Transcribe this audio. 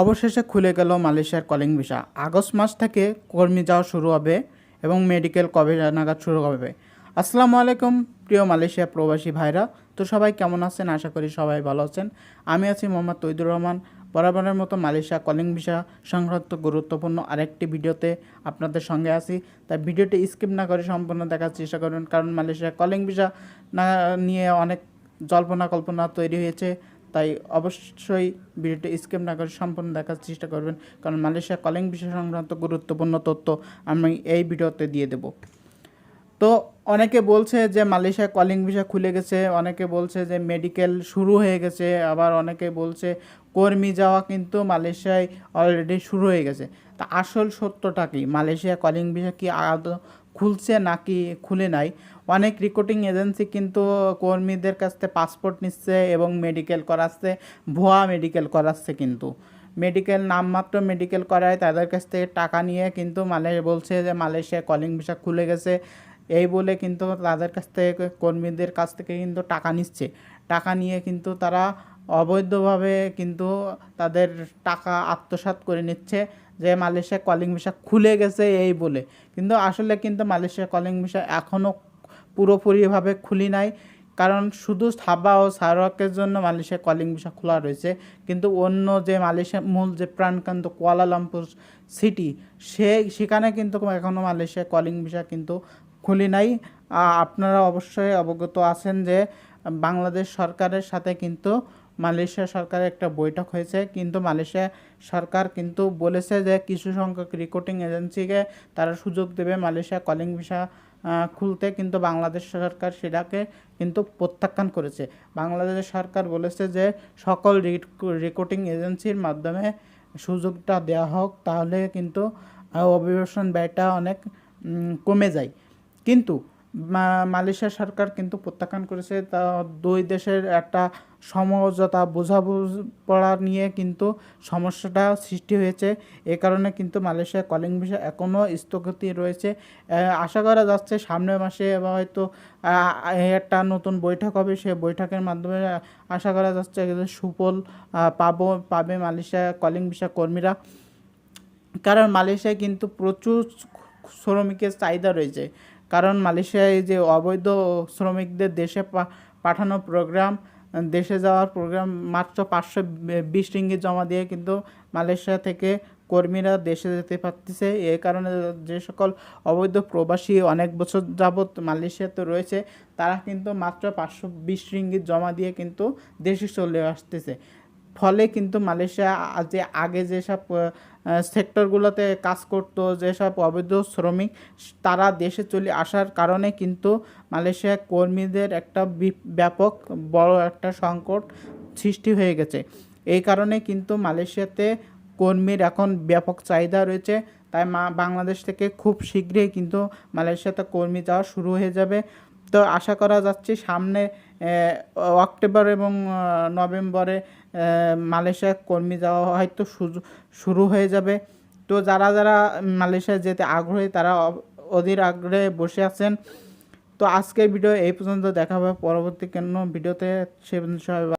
অবশেষে খুলে গেল মালয়েশিয়ার কলিং ভিসা। আগস্ট মাস থেকে কর্মী যাওয়া শুরু হবে এবং মেডিকেল কবে নাগাদ শুরু হবে। আসসালামু আলাইকুম, প্রিয় মালয়েশিয়া প্রবাসী ভাইরা। তো সবাই কেমন আছেন? আশা করি সবাই ভালো আছেন। আমি আছি মোহাম্মদ তৈদুর রহমান। বরাবরের মতো মালয়েশিয়া কলিং ভিসা সংক্রান্ত গুরুত্বপূর্ণ আরেকটি ভিডিওতে আপনাদের সঙ্গে আছি। তাই ভিডিওটি স্কিপ না করে সম্পূর্ণ দেখার চেষ্টা করুন, কারণ মালয়েশিয়া কলিং ভিসা না নিয়ে অনেক জল্পনা কল্পনা তৈরি হয়েছে। তাই অবশ্যই ভিডিওটি স্কিপ না করে সম্পূর্ণ দেখার চেষ্টা করবেন, কারণ মালয়েশিয়া কলিং বিষয় সংক্রান্ত গুরুত্বপূর্ণ তথ্য আমি এই ভিডিওতে দিয়ে দেব। অনেকে বলছে যে মালয়েশিয়া কলিং ভিসা খুলে গেছে, অনেকে বলছে যে মেডিকেল শুরু হয়ে গেছে, আবার অনেকে বলছে কর্মী যাওয়া কিন্তু মালয়েশিয়ায় অলরেডি শুরু হয়ে গেছে। তা আসল সত্যটা কি? মালয়েশিয়া কলিং ভিসা কি আদৌ খুলছে নাকি খুলে নাই? অনেক রিক্রুটিং এজেন্সি কিন্তু কর্মীদের কাছ থেকে পাসপোর্ট নিচ্ছে এবং মেডিকেল করাচ্ছে, ভুয়া মেডিকেল করাচ্ছে কিন্তু। মেডিকেল নামমাত্র মেডিকেল করায় তাদের কাছ থেকে টাকা নিয়ে কিন্তু মালয়ে বলছে যে মালয়েশিয়া কলিং ভিসা খুলে গেছে। এই বলে কিন্তু তাদের কাছ থেকে, কর্মীদের কাছ থেকে কিন্তু টাকা নিচ্ছে। টাকা নিয়ে কিন্তু তারা অবৈধভাবে কিন্তু তাদের টাকা আত্মসাৎ করে নিচ্ছে যে মালয়েশিয়া কলিং ভিসা খুলে গেছে এই বলে। কিন্তু আসলে কিন্তু মালয়েশিয়া কলিং ভিসা এখনও পুরোপুরিভাবে খুলি নাই। কারণ শুধু সাবা ও সারোয়াকের জন্য মালয়েশিয়া কলিং ভিসা খোলা রয়েছে। কিন্তু অন্য যে মালয়েশিয়া মূল যে প্রাণকান্ত কুয়ালালামপুর সিটি সে, সেখানে কিন্তু এখনও মালয়েশিয়া কলিং ভিসা কিন্তু খুলি নাই। আপনারা অবশ্যই অবগত আছেন যে, বাংলাদেশ সরকারের সাথে কিন্তু মালয়েশিয়া সরকারের একটা বৈঠক হয়েছে। কিন্তু মালয়েশিয়া সরকার কিন্তু বলেছে যে, কিছু সংখ্যক রিক্রুটিং এজেন্সিকে তারা সুযোগ দেবে মালয়েশিয়া কলিং ভিসা খুলতে। কিন্তু বাংলাদেশ সরকার সেটাকে কিন্তু প্রত্যাখ্যান করেছে। বাংলাদেশ সরকার বলেছে যে, সকল রিক্রুটিং এজেন্সির মাধ্যমে সুযোগটা দেওয়া হোক, তাহলে কিন্তু অভিবাসন ব্যয়টা অনেক কমে যায়। কিন্তু মালয়েশিয়া সরকার কিন্তু প্রত্যাখ্যান করেছে। তা দুই দেশের একটা সমঝোতা, বোঝাপড়া নিয়ে কিন্তু সমস্যাটা সৃষ্টি হয়েছে। এ কারণে কিন্তু মালয়েশিয়া কলিং ভিসা এখনও স্থগতি রয়েছে। আশা করা যাচ্ছে সামনের মাসে বা হয়তো একটা নতুন বৈঠক হবে। সে বৈঠকের মাধ্যমে আশা করা যাচ্ছে সুফল পাবো, পাবে মালয়েশিয়া কলিং ভিসা কর্মীরা। কারণ মালয়েশিয়ায় কিন্তু প্রচুর শ্রমিকের চাহিদা রয়েছে। কারণ মালয়েশিয়ায় যে অবৈধ শ্রমিকদের দেশে পাঠানো প্রোগ্রাম দেশে যাওয়ার প্রোগ্রাম মাত্র পাঁচশো বিশ রিঙ্গিত জমা দিয়ে কিন্তু মালয়েশিয়া থেকে কর্মীরা দেশে যেতে পারতেছে। এই কারণে যে সকল অবৈধ প্রবাসী অনেক বছর যাবৎ মালয়েশিয়াতে রয়েছে, তারা কিন্তু মাত্র পাঁচশো বিশ রিঙ্গিত জমা দিয়ে কিন্তু দেশে চলে আসতেছে। ফলে কিন্তু মালয়েশিয়া যে আগে যেসব সেক্টরগুলোতে কাজ করতো, যেসব অবৈধ শ্রমিক, তারা দেশে চলে আসার কারণে কিন্তু মালয়েশিয়া কর্মীদের একটা ব্যাপক বড় একটা সংকট সৃষ্টি হয়ে গেছে। এই কারণে কিন্তু মালয়েশিয়াতে কর্মীর এখন ব্যাপক চাহিদা রয়েছে। তাই মা, বাংলাদেশ থেকে খুব শীঘ্রই কিন্তু মালয়েশিয়াতে কর্মী যাওয়া শুরু হয়ে যাবে। তো আশা করা যাচ্ছে সামনে অক্টোবর এবং নভেম্বরে মালয়েশিয়া কর্মী যাওয়া হয়তো শুরু হয়ে যাবে। তো যারা যারা মালয়েশিয়া যেতে আগ্রহী, তারা অধীর আগ্রহে বসে আছেন। তো আজকের ভিডিও এই পর্যন্ত। দেখা হবে পরবর্তী কেন ভিডিওতে। সে সবাই